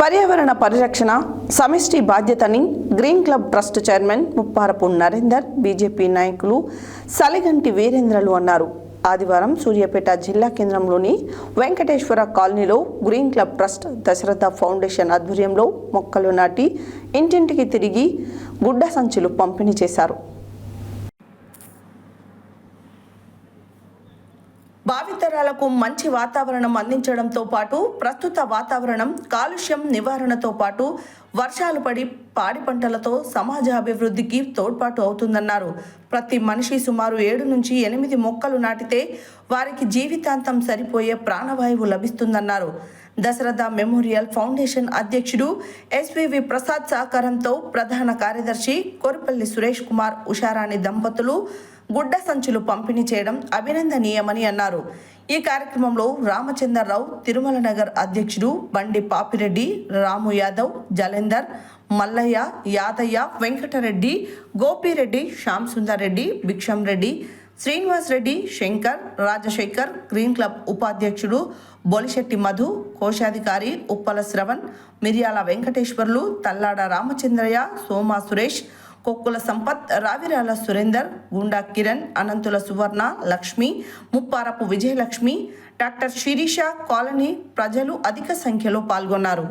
పర్యావరణ పరిరక్షణ సమిష్టి బాధ్యతని green club trust chairman Mupparapu Narender BJP నాయకులు సలిగంటి వీరేంద్రలు అన్నారు. ఆదివారం సూర్యాపేట జిల్లా కేంద్రంలోని వెంకటేశ్వర కాలనీలో green club trust Dasaratha foundation ఆధ్వర్యంలో మొక్కలు నాటి ఇంటింటికి తిరిగి గుడ్డ సంచులు పంపిణీ చేశారు. భావితరాలకు మంచి వాతావరణం అందించడంతో పాటు ప్రస్తుత వాతావరణం కాలుష్యం నివారణతో పాటు వర్షాలు పడి పాడి పంటలతో సమాజ అభివృద్ధికి తోడ్పాటు అవుతుందన్నారు. ప్రతి మనిషి సుమారు ఏడు నుంచి ఎనిమిది మొక్కలు నాటితే వారికి జీవితాంతం సరిపోయే ప్రాణవాయువు లభిస్తుందన్నారు. దశరథ మెమోరియల్ ఫౌండేషన్ అధ్యక్షుడు ఎస్వివి ప్రసాద్ సహకారంతో ప్రధాన కార్యదర్శి కోరిపల్లి సురేష్ కుమార్ ఉషారాణి దంపతులు గుడ్డ సంచులు పంపిణీ చేయడం అభినందనీయమని అన్నారు. ఈ కార్యక్రమంలో రామచంద్రరావు తిరుమల నగర్ అధ్యక్షుడు బండి పాపిరెడ్డి రాము యాదవ్ జలేందర్ మల్లయ్య యాదయ్య వెంకటరెడ్డి గోపిరెడ్డి శ్యామ్ సుందర్ రెడ్డి భిక్షం రెడ్డి శ్రీనివాస్ రెడ్డి శంకర్ రాజశేఖర్ గ్రీన్ క్లబ్ ఉపాధ్యక్షుడు బొలిశెట్టి మధు కోశాధికారి ఉప్పల శ్రవణ్ మిర్యాల వెంకటేశ్వర్లు తల్లాడ రామచంద్రయ్య సోమా సురేష్ కొక్కుల సంపత్ రావిరాల సురేందర్ గుండా కిరణ్ అనంతుల సువర్ణ లక్ష్మి ముప్పారపు విజయలక్ష్మి డాక్టర్ శిరీష కాలనీ ప్రజలు అధిక సంఖ్యలో పాల్గొన్నారు.